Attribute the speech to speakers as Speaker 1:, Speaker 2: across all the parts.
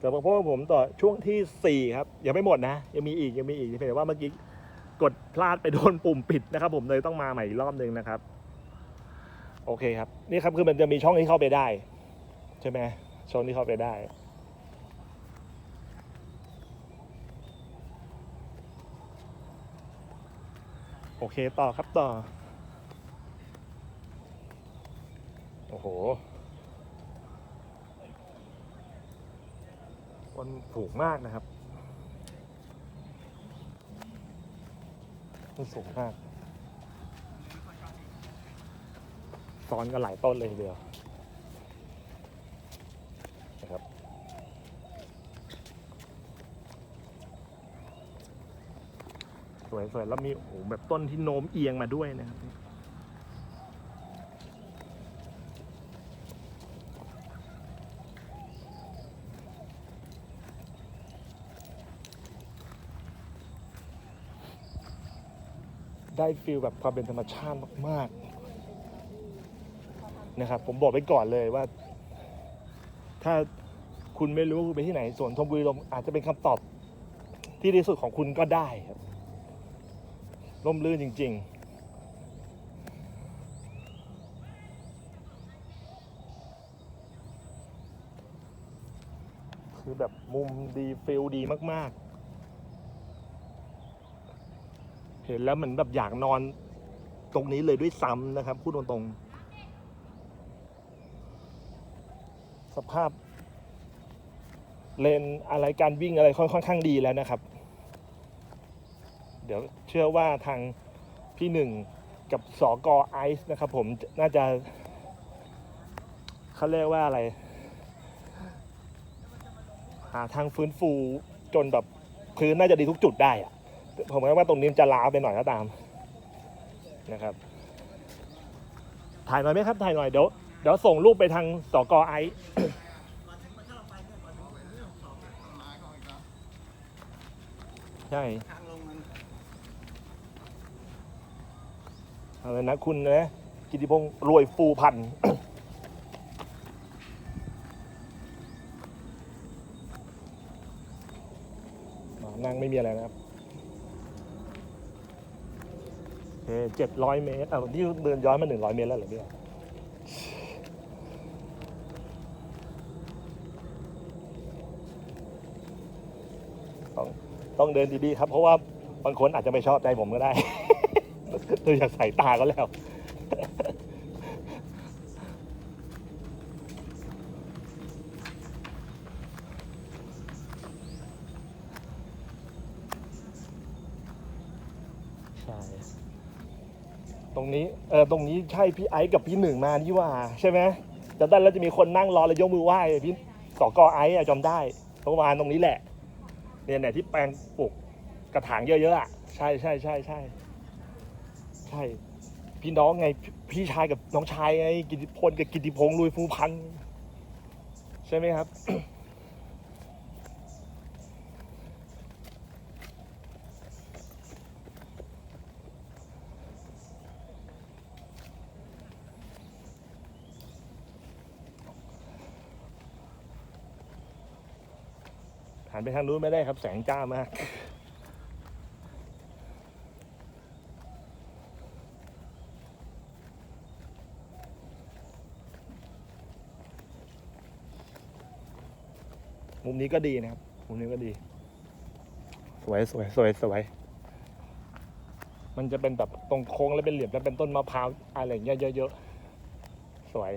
Speaker 1: กลับมาพบกับผมต่อช่วงที่สี่ครับ ยังไม่หมดนะ ยังมีอีกยังมีอีกเพียงแต่ว่าเมื่อกี้กดพลาดไปโดนปุ่มปิดนะครับผมเลยต้องมาใหม่อีกรอบหนึ่งนะครับ โอเคครับ นี่ครับคือมันจะมีช่องที่เข้าไปได้ ใช่ไหมช่องที่เข้าไปได้โอเค ต่อครับต่อ โอ้โห มันสูงมากนะครับมันสูงมากซ้อนกันหลายต้นเลยทีเดียวนะครับสวยๆแล้วมีโอ้โหแบบต้นที่โน้มเอียงมาด้วยนะครับ ได้ฟีลแบบความเป็นธรรมชาติมากๆนะครับผมบอกไปก่อนเลยว่า ถ้าคุณไม่รู้คุณไปที่ไหนสวนธมบุรีลมอาจจะเป็นคำตอบที่ดีสุดของคุณก็ได้ครับร่มรื่นจริง ๆคือแบบมุมดีฟิลดีมาก ๆ เห็นแล้วเหมือนแบบอยากนอนตรงนี้เลยด้วยซ้ำนะครับพูดตรงๆสภาพ เลนอะไรการวิ่งอะไรค่อนค่อนข้างดีแล้วนะครับ เดี๋ยวเชื่อว่าทางพี่หนึ่งกับสอกอไอซ์นะครับผมน่าจะเขาเรียกว่าอะไร หาทางฟื้นฟูจนแบบพื้นน่าจะดีทุกจุดได้อะ ผมว่าตรงนี้จะล้าไปหน่อยก็ตามนะครับ ถ่ายหน่อยไหมครับ ถ่ายหน่อยเดี๋ยวเดี๋ยวส่งรูปไปทางสกอไอซ์ใช่อะไรนะคุณนะกิติพงศ์รวยฟูพันธ์นั่งไม่มีอะไรนะครับโอ เจ็ดร้อยเมตรอะนี่เดินย้อนมาหนึ่งร้อยเมตรแล้วเหรอเนี่ยต้องต้องเดินดีๆครับ เพราะว่าบางคนอาจจะไม่ชอบใจผมก็ได้ดูจากสายตาก็แล้ว ใช่ ตรง นี้เออตรงนี้ใช่พี่ไอซ์กับพี่หนึ่งมานี่หว่า ใช่ไหมจำได้แล้วจะมีคนนั่งรอแล้วยกมือไหว้พี่สอกอไอซ์อะจำได้เมื่อวานตรงนี้แหละ เนี่ยเนี่ยที่แปลงปลูกกระถางเยอะๆอะใช่ใช่ใช่ใช่ใช่ พี่น้องไงพี่ชายกับน้องชายไงกิติพลกับกิติพงษ์ลุยฟูพันใช่ไหมครับ หันไปทางนู้นไม่ได้ครับแสงจ้ามาก มุมนี้ก็ดีนะครับ มุมนี้ก็ดี สวยสวยสวยสวย มันจะเป็นแบบตรงโค้งแล้วเป็นเหลี่ยมแล้วเป็นต้นมะพร้าวอะไรอย่างเงี้ยเยอะๆ สวย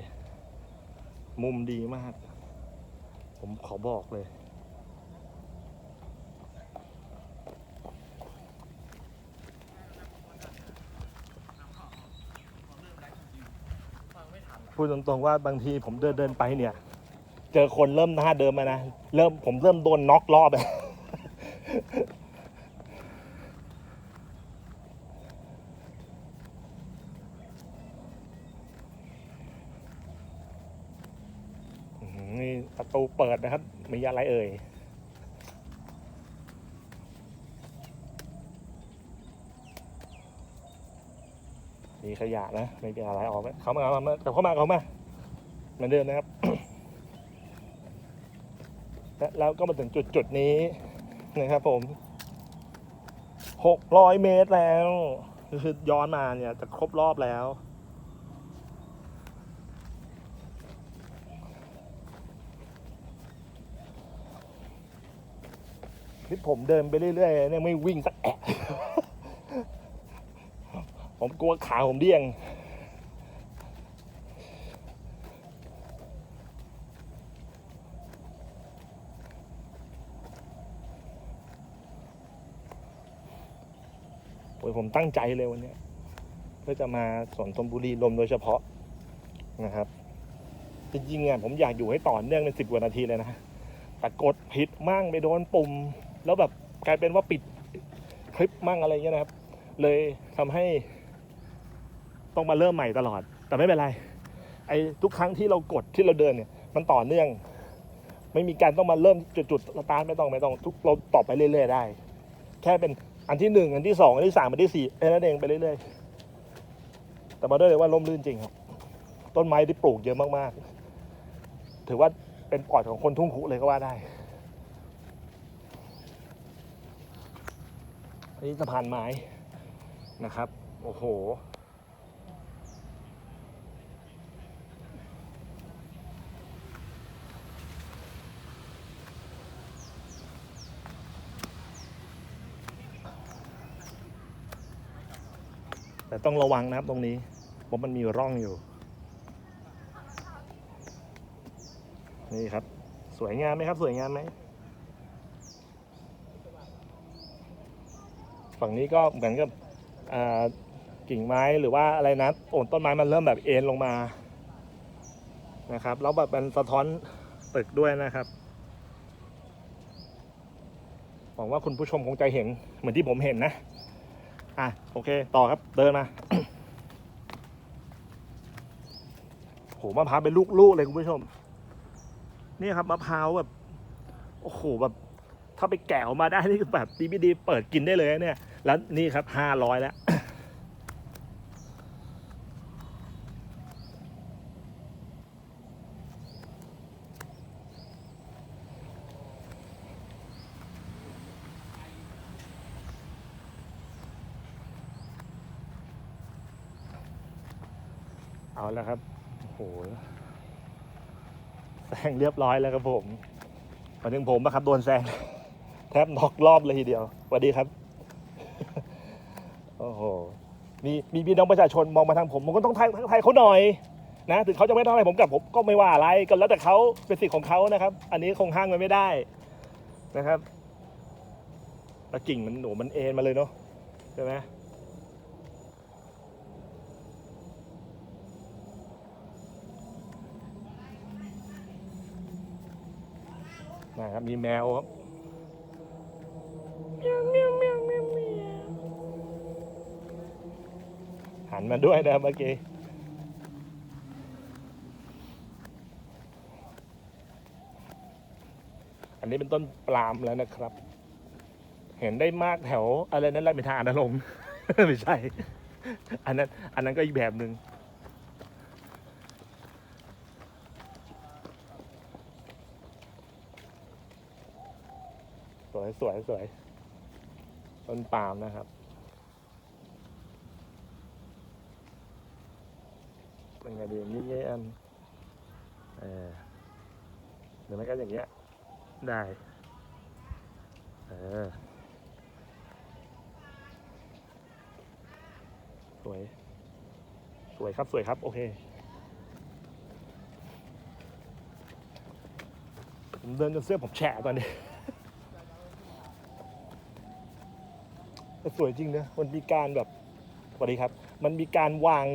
Speaker 1: มุมดีมาก ผมขอบอกเลย ดตรงๆว่าบางทีผมเดินเดินไปเนี่ย เจอคนเริ่มหน้าเดิมมานะ เริ่มผมเริ่มโดนน็อกรอบอะ อื้อหือนี่ประตูเปิดนะครับ มีอะไรเอ่ย มีขยะนะไม่มีอะไรออกไหมเขามาเขามาแต่เขามาเขามาเหมือนเดิมนะครับและแล้วก็มาถึงจุดจุดนี้นะครับผม600เมตรแล้วคือย้อนมาเนี่ยจะครบรอบแล้วนี่ผมเดินไปเรื่อยๆเนี่ยไม่วิ่งสักแอะ ผมกลัวขาผมเดี้ยงโอ้ยผมตั้งใจเลยวันนี้เพื่อจะมาสวนธนบุรีลมโดยเฉพาะนะครับ จริงๆอะผมอยากอยู่ให้ต่อเนื่องเป็นสิบกว่านาทีเลยนะ แต่กดผิดมั่งไปโดนปุ่ม แล้วแบบกลายเป็นว่าปิดคลิปมั่งอะไรเงี้ยนะครับ เลยทำให้ ต้องมาเริ่มใหม่ตลอด แต่ไม่เป็นไรไอ้ทุกครั้งที่เรากดที่เราเดินเนี่ยมันต่อเนื่อง ไม่มีการต้องมาเริ่มจุดๆสตาร์ทไม่ต้องไม่ต้องทุกเราต่อไปเรื่อยๆได้ แค่เป็นอันที่หนึ่งอันที่สองอันที่สามอันที่สี่แค่นั้นเองไปเรื่อยๆ แต่มาด้วยเลยว่าล่มลื่นจริงครับ ต้นไม้ที่ปลูกเยอะมากๆ ถือว่าเป็นปอดของคนทุ่งคุเลยก็ว่าได้อันนี้สะพานไม้นะครับ โอ้โห แต่ต้องระวังนะครับตรงนี้เพราะมันมีร่องอยู่ นี่ครับ สวยงามไหมครับ สวยงามไหมฝั่งนี้ก็เหมือนกับกิ่งไม้หรือว่าอะไรนะโอนต้นไม้มันเริ่มแบบเอ็นลงมานะครับ แล้วแบบมันสะท้อนตึกด้วยนะครับหวังว่าคุณผู้ชมคงจะเห็นเหมือนที่ผมเห็นนะ อะโอเคต่อครับเดินมาโหมะพร้าวเป็นลูกๆเลยคุณผู้ชม นี่ครับมะพร้าวแบบโอ้โหแบบถ้าไปแกะออกมาได้นี่คือแบบดีบีดีเปิดกินได้เลยเนี่ย แล้วนี่ครับห้าร้อยแล้ว เอาแล้วครับโอ้โหแซงเรียบร้อยแล้วครับผมมาถึงผมนะครับโดนแซงแทบนอกรอบเลยทีเดียวสวัสดีครับโอ้โหมีมีพี่น้องประชาชนมองมาทางผมผมก็ต้องทักทักทายเขาหน่อยนะถึงเขาจะไม่ต้องอะไรผมกลับผมก็ไม่ว่าอะไรก็แล้วแต่เขาเป็นสิทธิ์ของเขานะครับ อันนี้คงห้างมันไม่ได้นะครับแล้วกิ่งมันหนูมันเอ็นมาเลยเนาะใช่ไหม นะครับมีแมวครับเมียวเมียวเมียวเมียวเมียวหันมาด้วยนะเมื่อกี้อันนี้เป็นต้นปลาล์มแล้วนะครับ เห็นได้มากแถวอะไรนั่นแหละเป็นทางอนาลมไม่ใช่ อันนั้น อันนั้นก็อีกแบบหนึ่ง วยสวยสวยต้นปาล์มนะครับเป็นไงดีนี่เงี้อันเออหรือไม่ก็อย่างเงี้ยได้ เออ สวย สวยครับสวยครับ โอเคผมเดินจนเสื้อผมแฉะตอนนี้ แต่ สวยจริงนะมันมีการแบบสวัสดีครับ มันมีการวาง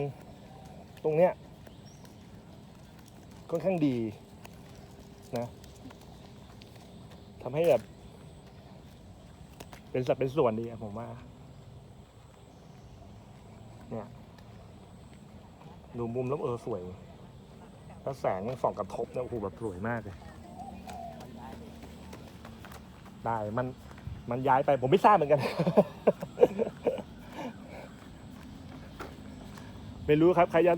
Speaker 1: ตรงเนี้ยค่อนข้างดีนะทำให้แบบ เป็นสัดเป็นส่วนดีอะผมว่า เนี่ยดูมุมแล้วเออสวยแล้วแสงส่องกระทบเนี่ยโอ้โหแบบสวยมากเลยได้มัน มันย้ายไปผมไม่ทราบเหมือนกัน ไม่รู้ครับใครจะ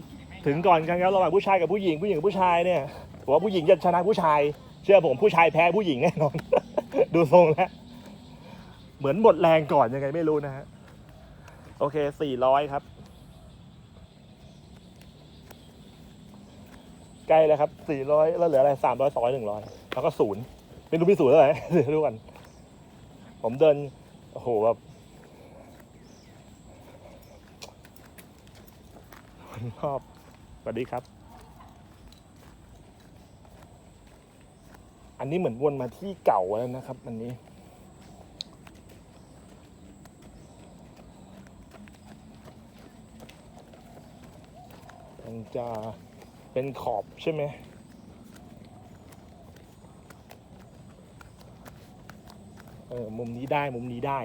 Speaker 1: ถึงก่อนกันครับระหว่างผู้ชายกับผู้หญิงผู้หญิงกับผู้ชายเนี่ยผมว่าผู้หญิงจะชนะผู้ชาย เชื่อผมผู้ชายแพ้ผู้หญิงแน่นอน ดูทรงแล้ว เหมือนหมดแรงก่อนยังไงไม่รู้นะฮะโอเคสี่ร้อยครับ ใกล้แล้วครับสี่ร้อยแล้วเหลืออะไรสามร้อยสองร้อยหนึ่งร้อยแล้วก็ศูนย์ไม่รู้มีศูนย์เท่าไหร่เดี๋ยวดูกัน ผมเดินโอ้โหแบบคนชอบสวัสดีครับ อันนี้เหมือนวนมาที่เก่าแล้วนะครับ อันนี้มันจะเป็นขอบใช่ไหม เออมุมนี้ได้มุมนี้ได้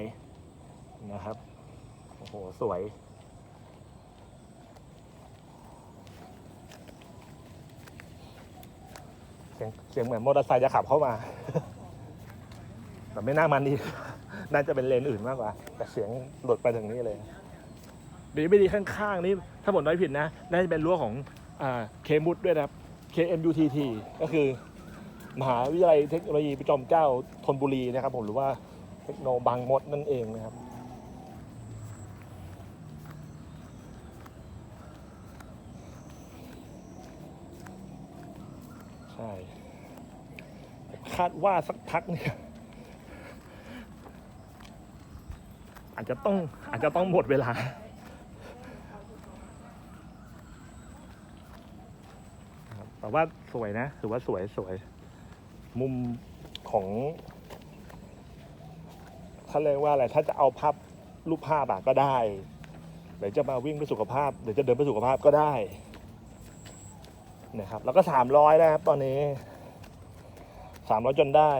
Speaker 1: นะครับ โอ้โห สวย เสียงเสียงเหมือนมอเตอร์ไซค์จะขับเข้ามา แต่ไม่น่ามันดี น่าจะเป็นเลนอื่นมากกว่า แต่เสียงหลุดไปถึงนี้เลยดีไม่ดีข้างๆ นี่ถ้าผมน้อยผิดนะ น่าจะเป็นรั้วของเคมุดด้วยนะครับ KMUTT ก็คือ มหาวิทยาลัยเทคโนโลยีประจอมเกล้าธนบุรีนะครับ ผมหรือว่าเทคโนบางมดนั่นเองนะครับใช่คาดว่าสักพักเนี่ยอาจจะต้องอาจจะต้องหมดเวลาแต่ว่าสวยนะถือว่าสวยสวย มุมของเขาเรียกว่าอะไรถ้าจะเอาภาพรูปภาพอะก็ได้หรือจะมาวิ่งเพื่อสุขภาพหรือจะเดินเพื่อสุขภาพก็ได้นะครับ แล้วก็สามร้อยนะครับตอนนี้สามร้อยจนได้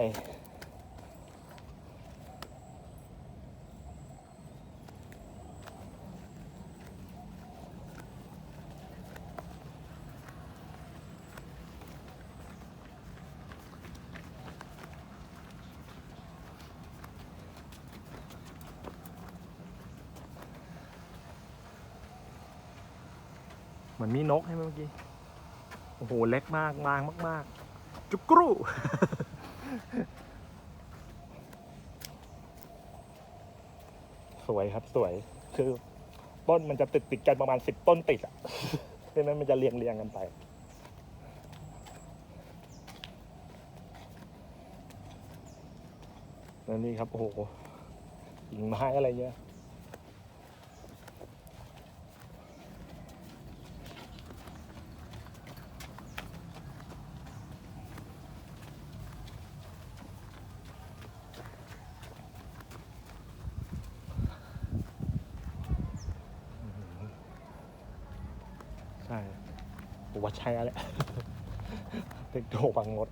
Speaker 1: เหมือนมีนกใช่ไหมเมื่อกี้ โอ้โห เล็กมากมางมาก ๆ จุกกรูสวยครับสวย คือต้นมันจะติดติดกันประมาณสิบต้นติดอะใช่ไหมมันจะเรียงเรียงกันไปแล้วนี่ครับ โอ้โหหิ่งไม้อะไรเงี้ย ใช่ผม ว่าใช่แล้วแหละเทคโนบางมด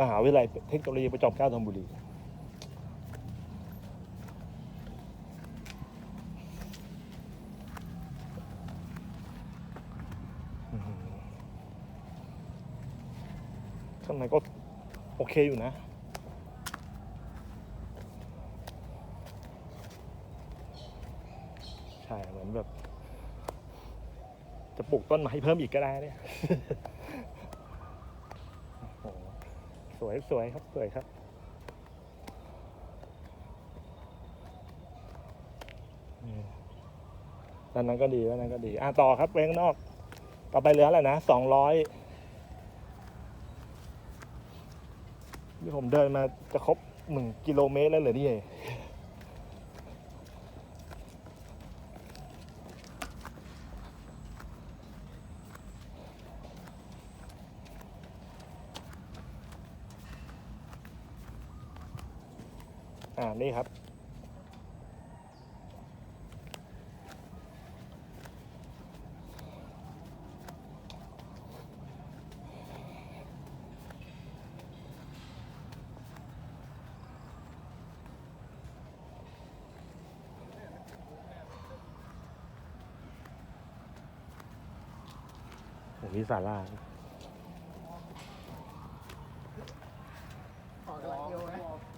Speaker 1: มหาวิทยาลัยเทคโนโลยีประจอมเกล้าธนบุรีข้างในก็โอเคอยู่นะ ใช่เหมือนแบบ จะปลูกต้นไม้เพิ่มอีกก็ได้เนี่ยสวยสวยครับสวยครับ ด้านนั้นก็ดีด้านนั้นก็ดี อะต่อครับไปข้งนอก ต่อไปเหลืออะไรนะสองร้อยนี่ผมเดินมาจะครบหนึ่งกิโลเมตรแล้วเหรอนี่ นี่ครับ โอ้มีสารา
Speaker 2: ออกอะไรเดียวนะ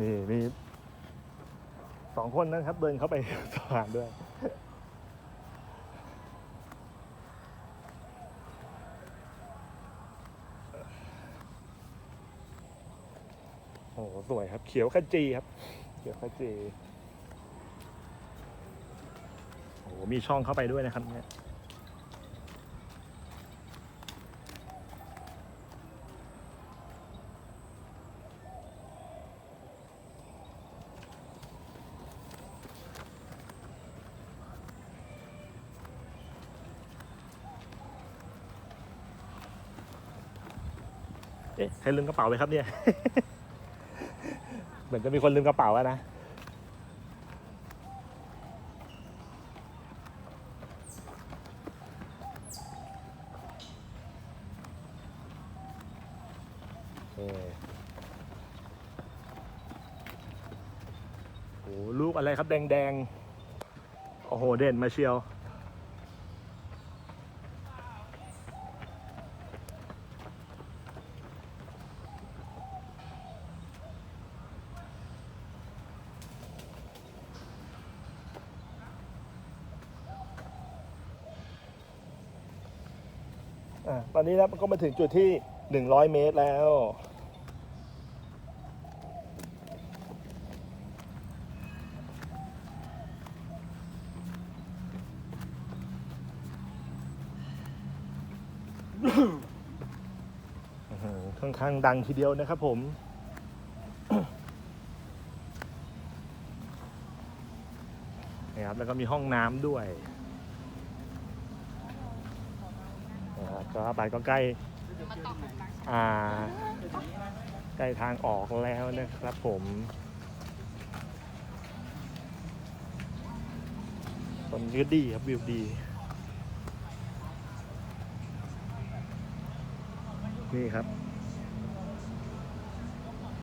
Speaker 1: นี่มี สอง คนนะครับ เดินเข้าไปสถานด้วย โอ้โหสวยครับ เขียวขจีครับ เขียวขจีโอ้โหมีช่องเข้าไปด้วยนะครับเนี่ย เอ๊ะใครลืมกระเป๋าไปครับเนี่ย เหมือนจะมีคนลืมกระเป๋าอะนะ โอเคโอ้ลูกอะไรครับแดงๆ โอ้โห เด่นมาเชียว อะตอนนี้นะก็มาถึงจุดที่100เมตรแล้วค่อนข้างดังทีเดียวนะครับผม นะครับ แล้วก็มีห้องน้ำด้วย นะครับก็ไปก็ใกล้อ่าใกล้ทางออกแล้วนะครับผมตอนนี้ดีครับวิวดีนี่ครับ